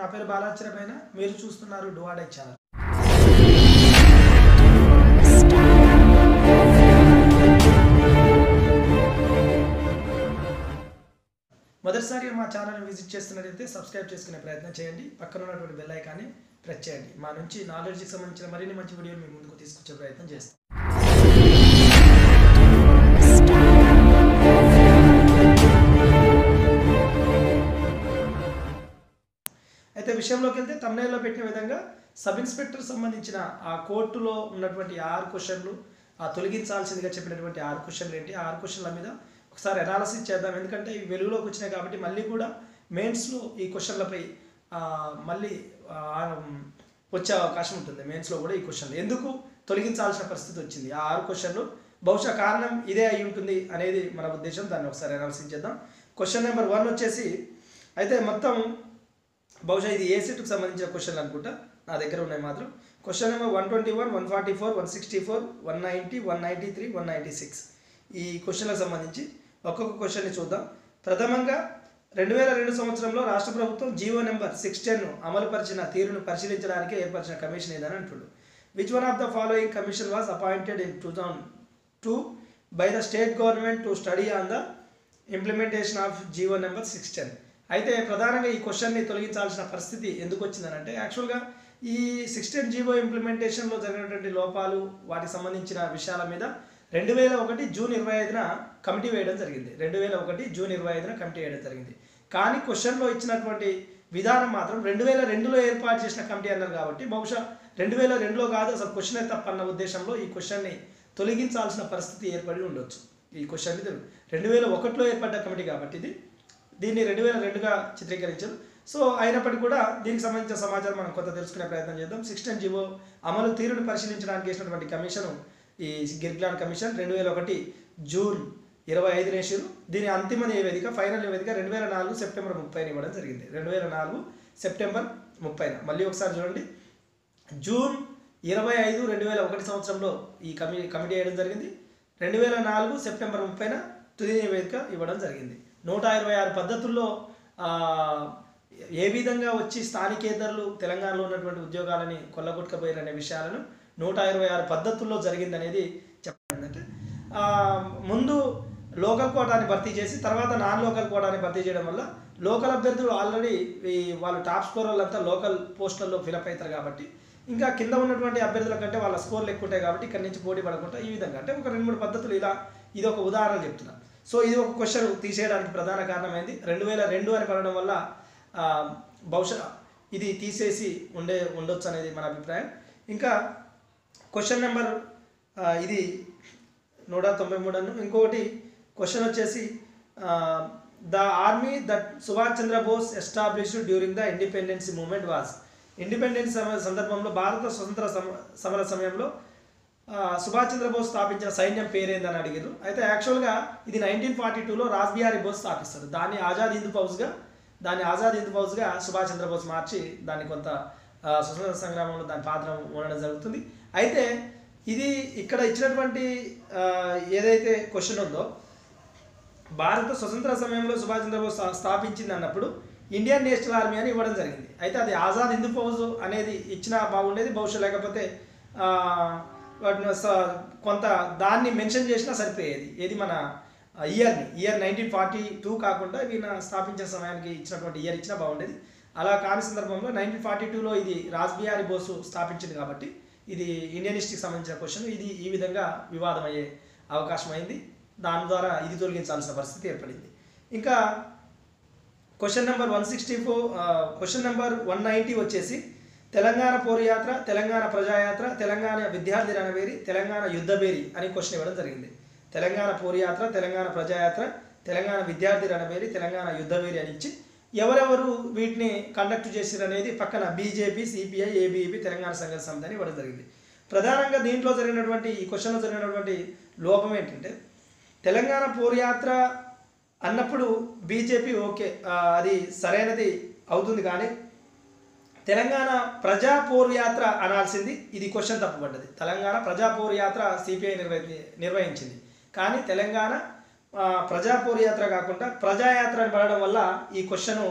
నా పేరు బాలాచరమైన మీరు చూస్తున్నారు డువాడే ఛానల్. మొదటిసారి మా ఛానల్ని విజిట్ చేస్తున్నట్లయితే సబ్స్క్రైబ్ చేసుకునే ప్రయత్నం చేయండి. పక్కన ఉన్నటువంటి బెల్ ఐకాన్ని ప్రెస్ చేయండి. మా నుంచి నాలెడ్జ్కి సంబంధించిన మరిన్ని మంచి వీడియోలు మీ ముందుకు తీసుకొచ్చే ప్రయత్నం చేస్తాం. విషయంలోకి వెళ్తే తమిళలో పెట్టిన విధంగా సబ్ ఇన్స్పెక్టర్ సంబంధించిన ఆ కోర్టులో ఉన్నటువంటి ఆరు క్వశ్చన్లు ఆ తొలగించాల్సిందిగా చెప్పినటువంటి ఆరు క్వశ్చన్లు ఏంటి? ఆరు క్వశ్చన్ల మీద ఒకసారి అనాలసిస్ చేద్దాం. ఎందుకంటే ఇవి వెలుగులోకి వచ్చినాయి కాబట్టి మళ్ళీ కూడా మెయిన్స్లో ఈ క్వశ్చన్లపై మళ్ళీ వచ్చే అవకాశం ఉంటుంది. మెయిన్స్లో కూడా ఈ క్వశ్చన్లు. ఎందుకు తొలగించాల్సిన పరిస్థితి వచ్చింది? ఆ ఆరు క్వశ్చన్లు బహుశా కారణం ఇదే అయి ఉంటుంది అనేది మన ఉద్దేశం. దాన్ని ఒకసారి అనాలసిస్ చేద్దాం. క్వశ్చన్ నెంబర్ వన్ వచ్చేసి అయితే మొత్తం బహుశా ఇది ఏ సీటుకు సంబంధించిన క్వశ్చన్ అనుకుంటా. నా దగ్గర ఉన్నాయి మాత్రం. Question number one twenty one one forty four one sixty four one ninety one ninety three one ninety six ఈ క్వశ్చన్లకు సంబంధించి ఒక్కొక్క క్వశ్చన్ని చూద్దాం. ప్రథమంగా రెండు వేల రెండు సంవత్సరంలో రాష్ట్ర ప్రభుత్వం G O number six ten అమలుపరిచిన తీరును పరిశీలించడానికి ఏర్పరిచిన కమిషన్ ఏదని అంటుడు. Which one of the following commission was appointed in two thousand two by the state government to study on the implementation of G O number six ten అయితే ప్రధానంగా ఈ క్వశ్చన్ని తొలగించాల్సిన పరిస్థితి ఎందుకు వచ్చిందనంటే యాక్చువల్గా ఈ సిక్స్టీన్ జీవో ఇంప్లిమెంటేషన్లో జరిగినటువంటి లోపాలు వాటికి సంబంధించిన విషయాల మీద రెండు వేల ఒకటి జూన్ ఇరవై ఐదున కమిటీ వేయడం జరిగింది. రెండు వేల ఒకటి జూన్ ఇరవై ఐదున కమిటీ వేయడం జరిగింది. కానీ క్వశ్చన్లో ఇచ్చినటువంటి విధానం మాత్రం రెండు వేల రెండులో ఏర్పాటు చేసిన కమిటీ అన్నారు కాబట్టి బహుశా రెండు వేల రెండులో కాదు అసలు క్వశ్చనే తప్పన్న ఉద్దేశంలో ఈ క్వశ్చన్ని తొలగించాల్సిన పరిస్థితి ఏర్పడి ఉండొచ్చు. ఈ క్వశ్చన్ రెండు వేల ఒకటిలో ఏర్పడ్డ కమిటీ కాబట్టి ఇది దీన్ని రెండు వేల రెండుగా చిత్రీకరించారు. సో అయినప్పటికీ కూడా దీనికి సంబంధించిన సమాచారం మనం కొంత తెలుసుకునే ప్రయత్నం చేద్దాం. సిక్స్టీన్ జీవో అమలు తీరును పరిశీలించడానికి వేసినటువంటి కమిషన్ ఈ గిర్గ్లాండ్ కమిషన్ రెండు వేల ఒకటి జూన్ ఇరవై ఐదు నేషులు దీని అంతిమ నివేదిక ఫైనల్ నివేదిక రెండు వేల నాలుగు సెప్టెంబర్ ముప్పైన ఇవ్వడం జరిగింది. రెండు వేల నాలుగు సెప్టెంబర్ ముప్పైన. మళ్ళీ ఒకసారి చూడండి. జూన్ ఇరవై ఐదు రెండు వేల ఒకటి సంవత్సరంలో ఈ కమి కమిటీ వేయడం జరిగింది. రెండు వేల నాలుగు సెప్టెంబర్ ముప్పైన తుది నివేదిక ఇవ్వడం జరిగింది. నూట ఇరవై ఆరు పద్ధతుల్లో ఏ విధంగా వచ్చి స్థానికేతరులు తెలంగాణలో ఉన్నటువంటి ఉద్యోగాలని కొల్లగొట్టుకపోయారు అనే విషయాలను నూట ఇరవై ఆరు పద్ధతుల్లో జరిగిందనేది చెప్పండి ముందు లోకల్ కోటాని భర్తీ చేసి తర్వాత నాన్ లోకల్ కోటాని భర్తీ చేయడం వల్ల లోకల్ అభ్యర్థులు ఆల్రెడీ ఈ వాళ్ళు టాప్ స్కోర్ వాళ్ళంతా లోకల్ పోస్టులలో ఫిలప్ అవుతారు కాబట్టి ఇంకా కింద ఉన్నటువంటి అభ్యర్థుల కంటే వాళ్ళ స్కోర్లు ఎక్కువ ఉంటాయి కాబట్టి ఇక్కడి నుంచి పోటీ పడకుండా ఈ విధంగా. అంటే ఒక రెండు మూడు పద్ధతులు ఇలా ఇది ఒక ఉదాహరణ చెప్తున్నాను సో ఇది ఒక క్వశ్చన్ తీసేయడానికి ప్రధాన కారణమైంది. రెండు వేల రెండు అని పడడం వల్ల బహుశా ఇది తీసేసి ఉండే ఉండొచ్చు అనేది మన అభిప్రాయం. ఇంకా క్వశ్చన్ నెంబర్ ఇది నూట తొంభై మూడు అను ఇంకొకటి క్వశ్చన్ వచ్చేసి the army that Subhash Chandrabose established during the independence moment was. Independence సందర్భంలో భారత స్వతంత్ర సమ- సమర సమయంలో సుభాష్ చంద్రబోస్ స్థాపించిన సైన్యం పేరేందని అడిగారు అయితే యాక్చువల్గా ఇది నైన్టీన్ ఫార్టీ టూలో రాజ్బిహారీ బోస్ స్థాపిస్తారు. దాన్ని ఆజాద్ హింద్ ఫౌజ్గా దాన్ని ఆజాద్ హింద్ ఫౌజ్గా సుభాష్ చంద్రబోస్ మార్చి దాన్ని కొంత స్వతంత్ర సంగ్రామంలో దాని పాత్ర ఉండడం జరుగుతుంది. అయితే ఇది ఇక్కడ ఇచ్చినటువంటి ఏదైతే క్వశ్చన్ ఉందో భారత స్వతంత్ర సమయంలో సుభాష్ చంద్రబోస్ స్థాపించింది అన్నప్పుడు ఇండియన్ నేషనల్ ఆర్మీ అని ఇవ్వడం జరిగింది. అయితే అది ఆజాద్ హిందూ ఫౌజ్ అనేది ఇచ్చినా బాగుండేది బహుశా లేకపోతే వాటిని స- కొంత దాన్ని మెన్షన్ చేసినా సరిపోయేది. ఏది మన ఇయర్ని. ఇయర్ నైన్టీన్ ఫార్టీ టూ కాకుండా ఈయన స్థాపించిన సమయానికి ఇచ్చినటువంటి ఇయర్ ఇచ్చినా బాగుండేది. అలా కాని సందర్భంలో నైన్టీన్ ఫార్టీ టూలో ఇది రాజ్బిహారీ బోసు స్థాపించింది కాబట్టి ఇది ఇండియన్ హిస్టరీకి సంబంధించిన క్వశ్చన్. ఇది ఈ విధంగా వివాదం అయ్యే అవకాశం అయింది దాని ద్వారా ఇది తొలగించాల్సిన పరిస్థితి ఏర్పడింది. ఇంకా question number one sixty four question number one ninety వచ్చేసి తెలంగాణ పోరుయాత్ర తెలంగాణ ప్రజాయాత్ర తెలంగాణ విద్యార్థి రణవేరి తెలంగాణ యుద్ధబేరి అని క్వశ్చన్ ఇవ్వడం జరిగింది. తెలంగాణ పోరుయాత్ర తెలంగాణ ప్రజాయాత్ర తెలంగాణ విద్యార్థి రణవేరి తెలంగాణ యుద్ధబేరి అని ఇచ్చి ఎవరెవరు వీటిని కండక్ట్ చేసిరు అనేది పక్కన బీజేపీ సిపిఐ ఏబీఈపీ తెలంగాణ సంఘ సమితి అని ఇవ్వడం జరిగింది. ప్రధానంగా దీంట్లో జరిగినటువంటి ఈ క్వశ్చన్లో జరిగినటువంటి లోపం ఏంటంటే తెలంగాణ పోరుయాత్ర అన్నప్పుడు బీజేపీ ఓకే అది సరైనది అవుతుంది కానీ తెలంగాణ ప్రజా పోరు యాత్ర అనాల్సింది. ఇది క్వశ్చన్ తప్పుపడ్డది. తెలంగాణ ప్రజా పోరు యాత్ర సిపిఐ నిర్వహి నిర్వహించింది. కానీ తెలంగాణ ప్రజా పోరు యాత్ర కాకుండా ప్రజాయాత్ర అని పడడం వల్ల ఈ క్వశ్చను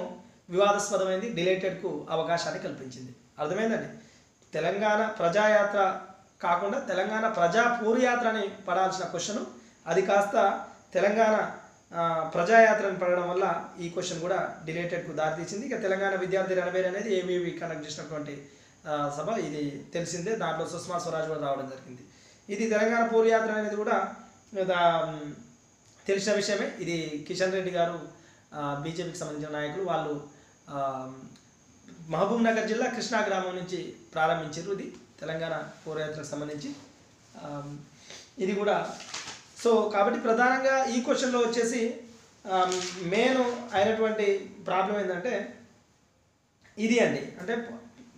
వివాదాస్పదమైంది డిలేటెడ్కు అవకాశాన్ని కల్పించింది. అర్థమైందండి? తెలంగాణ ప్రజాయాత్ర కాకుండా తెలంగాణ ప్రజా పూర్యాత్ర అని పడాల్సిన క్వశ్చను అది కాస్త తెలంగాణ ప్రజాయాత్రను పడడం వల్ల ఈ క్వశ్చన్ కూడా డిలేటెడ్కు దారితీసింది. ఇక తెలంగాణ విద్యార్థి రణబేర్ అనేది ఏమీవి కండక్ట్ చేసినటువంటి సభ ఇది తెలిసిందే. దాంట్లో సుష్మా స్వరాజ్ కూడా రావడం జరిగింది. ఇది తెలంగాణ పూర్యాత్ర అనేది కూడా తెలిసిన విషయమే. ఇది కిషన్ రెడ్డి గారు బీజేపీకి సంబంధించిన నాయకులు వాళ్ళు మహబూబ్ నగర్ జిల్లా కృష్ణా గ్రామం నుంచి ప్రారంభించారు. ఇది తెలంగాణ పూర్వయాత్రకు సంబంధించి. ఇది కూడా సో కాబట్టి ప్రధానంగా ఈ క్వశ్చన్లో వచ్చేసి మెయిన్ అయినటువంటి ప్రాబ్లం ఏంటంటే ఇది అండి. అంటే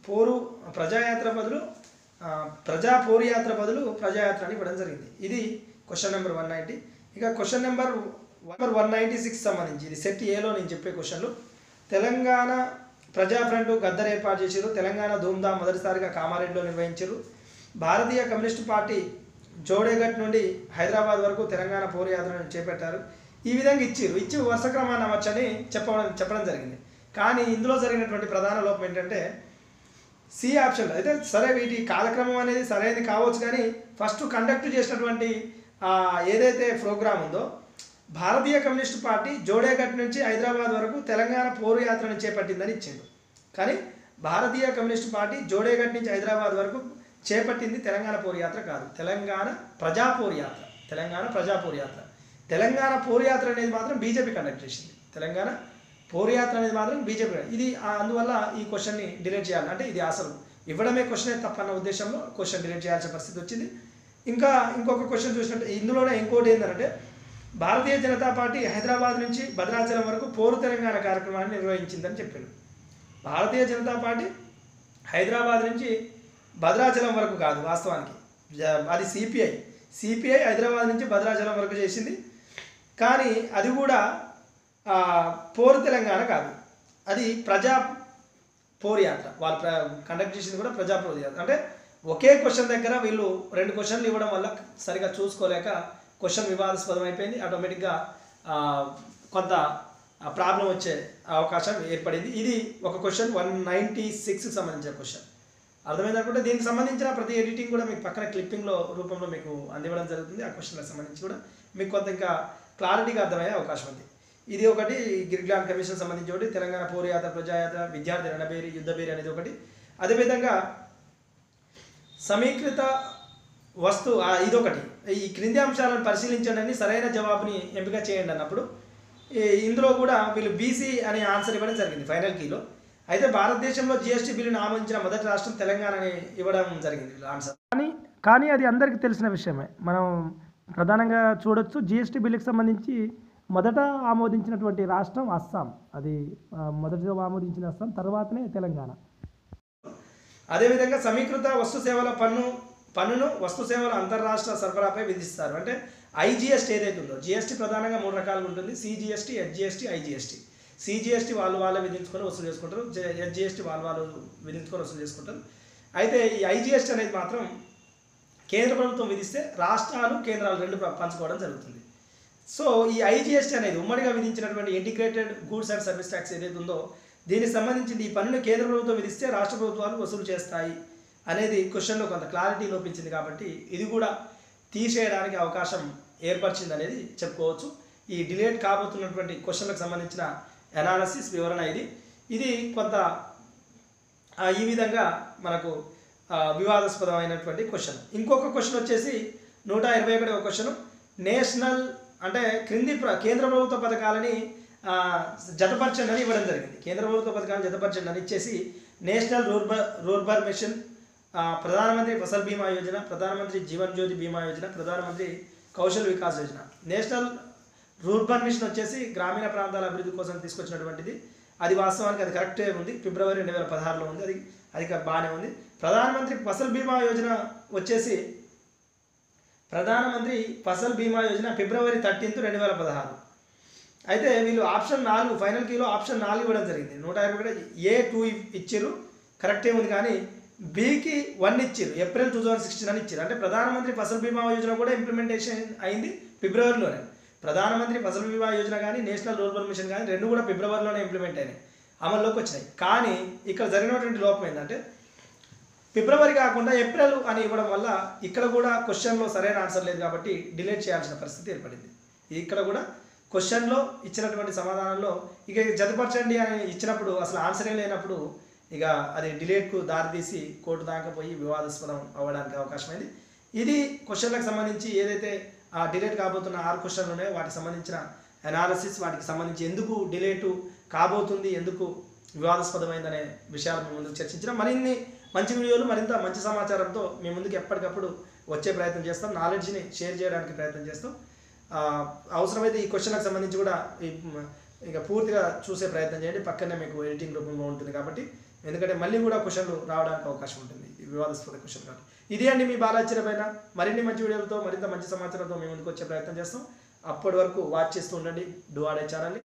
పోరు ప్రజాయాత్ర బదులు ప్రజా ప్రజా పోరుయాత్ర బదులు ప్రజాయాత్ర అని ఇవ్వడం జరిగింది. ఇది క్వశ్చన్ నెంబర్ వన్ నైంటీ ఇక question number number one ninety six సంబంధించి ఇది సెట్ ఏలో నేను చెప్పే క్వశ్చన్లు తెలంగాణ ప్రజా ఫ్రంట్ గద్దర్ ఏర్పాటు చేశారు తెలంగాణ ధూమ్ధామ్ మొదటిసారిగా కామారెడ్డిలో నిర్వహించారు భారతీయ కమ్యూనిస్టు పార్టీ జోడేఘట్ నుండి హైదరాబాద్ వరకు తెలంగాణ పోరుయాత్రను చేపట్టారు. ఈ విధంగా ఇచ్చిర్రు. ఇచ్చి వరుస క్రమాన్ని అవ్వచ్చని చెప్పడం చెప్పడం జరిగింది. కానీ ఇందులో జరిగినటువంటి ప్రధాన లోపం ఏంటంటే సి ఆప్షన్లో. అయితే సరే వీటి కాలక్రమం అనేది సరైనది కావచ్చు కానీ ఫస్ట్ కండక్ట్ చేసినటువంటి ఏదైతే ప్రోగ్రామ్ ఉందో భారతీయ కమ్యూనిస్ట్ పార్టీ జోడేఘట్ నుంచి హైదరాబాద్ వరకు తెలంగాణ పౌరయాత్రను చేపట్టిందని ఇచ్చింది కానీ భారతీయ కమ్యూనిస్ట్ పార్టీ జోడేఘట్ నుంచి హైదరాబాద్ వరకు చేపట్టింది తెలంగాణ పోరుయాత్ర కాదు. తెలంగాణ ప్రజా యాత్ర. తెలంగాణ ప్రజా తెలంగాణ పోరుయాత్ర అనేది మాత్రం బీజేపీ కండక్ట్ చేసింది. తెలంగాణ పోరుయాత్ర అనేది మాత్రం బీజేపీ ఇది అందువల్ల ఈ క్వశ్చన్ని డిలీట్ చేయాలి. అంటే ఇది అసలు ఇవ్వడమే క్వశ్చనే తప్పన్న ఉద్దేశంలో క్వశ్చన్ డిలీట్ చేయాల్సిన పరిస్థితి వచ్చింది. ఇంకా ఇంకొక క్వశ్చన్ చూసినట్టు ఇందులోనే ఇంకోటి ఏంటంటే భారతీయ జనతా పార్టీ హైదరాబాద్ నుంచి భద్రాచలం వరకు పోరు తెలంగాణ కార్యక్రమాన్ని నిర్వహించిందని చెప్పాడు భారతీయ జనతా పార్టీ హైదరాబాద్ నుంచి భద్రాచలం వరకు కాదు వాస్తవానికి. అది సిపిఐ సిపిఐ హైదరాబాద్ నుంచి భద్రాచలం వరకు చేసింది. కానీ అది కూడా పోరు తెలంగాణ కాదు. అది ప్రజా పోరు యాత్ర. వాళ్ళు ప్ర కండక్ట్ చేసింది కూడా ప్రజా పోరు యాత్ర. అంటే ఒకే క్వశ్చన్ దగ్గర వీళ్ళు రెండు క్వశ్చన్లు ఇవ్వడం వల్ల సరిగా చూసుకోలేక క్వశ్చన్ వివాదాస్పదం అయిపోయింది. ఆటోమేటిక్గా కొంత ప్రాబ్లం వచ్చే అవకాశం ఏర్పడింది. ఇది ఒక క్వశ్చన్ వన్ నైంటీ సిక్స్కి సంబంధించిన క్వశ్చన్ అర్థమైంది అనుకుంటే దీనికి సంబంధించిన ప్రతి ఎడిటింగ్ కూడా మీకు పక్కన క్లిప్పింగ్లో రూపంలో మీకు అందివ్వడం జరుగుతుంది. ఆ క్వశ్చన్లకు సంబంధించి కూడా మీకు కొంత ఇంకా క్లారిటీగా అర్థమయ్యే అవకాశం ఉంది. ఇది ఒకటి గిరిగ్లాన్ కమిషన్ సంబంధించి ఒకటి తెలంగాణ పోరుయాత్ర ప్రజాయాత్ర విద్యార్థి రణబేరి యుద్ధబేరి అనేది ఒకటి. అదేవిధంగా సమీకృత వస్తు ఇదొకటి. ఈ క్రింది అంశాలను పరిశీలించండి అని సరైన జవాబుని ఎంపిక చేయండి అన్నప్పుడు ఇందులో కూడా వీళ్ళు బీసీ అనే ఆన్సర్ ఇవ్వడం జరిగింది ఫైనల్ కీలో అయితే భారతదేశంలో జిఎస్టీ బిల్లును ఆమోదించిన మొదటి రాష్ట్రం తెలంగాణ అని ఇవ్వడం జరిగింది ఆన్సర్ కానీ కానీ అది అందరికీ తెలిసిన విషయమే. మనం ప్రధానంగా చూడొచ్చు జిఎస్టీ బిల్లుకి సంబంధించి మొదట ఆమోదించినటువంటి రాష్ట్రం అస్సాం. అది మొదటిగా ఆమోదించిన అస్సాం తర్వాతనే తెలంగాణ. అదేవిధంగా సమీకృత వస్తు సేవల పన్ను పన్నును వస్తు సేవల అంతర్రాష్ట్ర సరఫరాపై విధిస్తారు. అంటే ఐజిఎస్టీ ఏదైతే ఉందో జిఎస్టీ ప్రధానంగా మూడు రకాలుగా ఉంటుంది. సిజిఎస్టీ హెచ్జిఎస్టీ ఐజిఎస్టీ సిజిఎస్టీ వాళ్ళు వాళ్ళే విధించుకొని వసూలు చేసుకుంటారు ఎస్జిఎస్టీ వాళ్ళు వాళ్ళు విధించుకొని వసూలు చేసుకుంటారు. అయితే ఈ ఐజిఎస్టీ అనేది మాత్రం కేంద్ర ప్రభుత్వం విధిస్తే రాష్ట్రాలు కేంద్రాలు రెండు పంచుకోవడం జరుగుతుంది. సో ఈ ఐజిఎస్టీ అనేది ఉమ్మడిగా విధించినటువంటి integrated goods and service tax ఏదైతే ఉందో దీనికి సంబంధించింది ఈ పన్నును కేంద్ర ప్రభుత్వం విధిస్తే రాష్ట్ర ప్రభుత్వాలు వసూలు చేస్తాయి అనేది క్వశ్చన్లో కొంత క్లారిటీ లోపించింది కాబట్టి ఇది కూడా తీసేయడానికి అవకాశం ఏర్పరిచింది అనేది చెప్పుకోవచ్చు. ఈ డిలేట్ కాబోతున్నటువంటి క్వశ్చన్లకు సంబంధించిన అనాలసిస్ వివరణ ఇది. ఇది కొంత ఈ విధంగా మనకు వివాదాస్పదమైనటువంటి క్వశ్చన్ ఇంకొక క్వశ్చన్ వచ్చేసి నూట ఇరవై ఒకటి ఒక క్వశ్చన్ నేషనల్ అంటే క్రింది ప్ర కేంద్ర ప్రభుత్వ పథకాలని జతపరచండి అని ఇవ్వడం జరిగింది. కేంద్ర ప్రభుత్వ పథకాలను జతపరచండి అని ఇచ్చేసి నేషనల్ రూర్బ రూర్బర్ మిషన్ ప్రధానమంత్రి ఫసల్ బీమా యోజన ప్రధానమంత్రి Jeevan Jyoti Bima Yojana Pradhanmantri Kaushal Vikas Yojana. National rurban mission వచ్చేసి గ్రామీణ ప్రాంతాల అభివృద్ధి కోసం తీసుకొచ్చినటువంటిది. అది వాస్తవానికి అది కరెక్టే ఉంది. ఫిబ్రవరి రెండు వేల పదహారులో ఉంది. అది అది బాగానే ఉంది. ప్రధానమంత్రి ఫసల్ బీమా యోజన వచ్చేసి ప్రధానమంత్రి ఫసల్ బీమా యోజన ఫిబ్రవరి థర్టీన్త్ రెండు వేల పదహారు. అయితే వీళ్ళు ఆప్షన్ నాలుగు ఫైనల్ కీలో ఆప్షన్ నాలుగు ఇవ్వడం జరిగింది. నూట యాభై కూడా ఏ టూ ఇచ్చారు కరెక్టే ఉంది కానీ బీకి వన్ ఇచ్చారు ఏప్రిల్ టూ థౌజండ్ సిక్స్టీన్ అని ఇచ్చారు అంటే ప్రధానమంత్రి ఫసల్ బీమా యోజన కూడా ఇంప్లిమెంటేషన్ అయింది ఫిబ్రవరిలోనే. ప్రధానమంత్రి ఫసల్ బీమా యోజన కానీ నేషనల్ రూరల్ మిషన్ కానీ రెండు కూడా ఫిబ్రవరిలోనే ఇంప్లిమెంట్ అయినాయి. అమల్లోకి వచ్చినాయి. కానీ ఇక్కడ జరిగినటువంటి లోపం ఏంటంటే ఫిబ్రవరి కాకుండా ఏప్రిల్ అని ఇవ్వడం వల్ల ఇక్కడ కూడా క్వశ్చన్లో సరైన ఆన్సర్ లేదు కాబట్టి డిలేట్ చేయాల్సిన పరిస్థితి ఏర్పడింది. ఇక్కడ కూడా క్వశ్చన్లో ఇచ్చినటువంటి సమాధానంలో ఇక జతపరచండి అని ఇచ్చినప్పుడు అసలు ఆన్సరే లేనప్పుడు ఇక అది డిలేట్కు దారితీసి కోర్టు దాకా పోయి వివాదాస్పదం అవ్వడానికి అవకాశం అయింది ఇది క్వశ్చన్లకు సంబంధించి ఏదైతే డిలేట్ కాబోతున్న ఆరు క్వశ్చన్లు ఉన్నాయి వాటికి సంబంధించిన అనాలిసిస్ వాటికి సంబంధించి ఎందుకు డిలేటు కాబోతుంది ఎందుకు వివాదాస్పదమైందనే విషయాలు మేము ముందుకు చర్చించిన. మరిన్ని మంచి వీడియోలు మరింత మంచి సమాచారంతో మేము ముందుకు ఎప్పటికప్పుడు వచ్చే ప్రయత్నం చేస్తాం. నాలెడ్జ్ని షేర్ చేయడానికి ప్రయత్నం చేస్తాం. అవసరమైతే ఈ క్వశ్చన్లకు సంబంధించి కూడా ఈ ఇక పూర్తిగా చూసే ప్రయత్నం చేయండి. పక్కనే మీకు ఎడిటింగ్ రూపంలో ఉంటుంది కాబట్టి ఎందుకంటే మళ్ళీ కూడా క్వశ్చన్లు రావడానికి అవకాశం ఉంటుంది. ఈ వివాదాస్పద క్వశ్చన్ కాబట్టి. ఇది అండి మీ బాలాచర్య పైన. మరిన్ని మంచి వీడియోలతో మరింత మంచి సమాచారంతో మేము ముందుకు వచ్చే ప్రయత్నం చేస్తాం. అప్పటి వరకు వాచ్ చేస్తూ ఉండండి. డూ ఆడే ఛానల్ని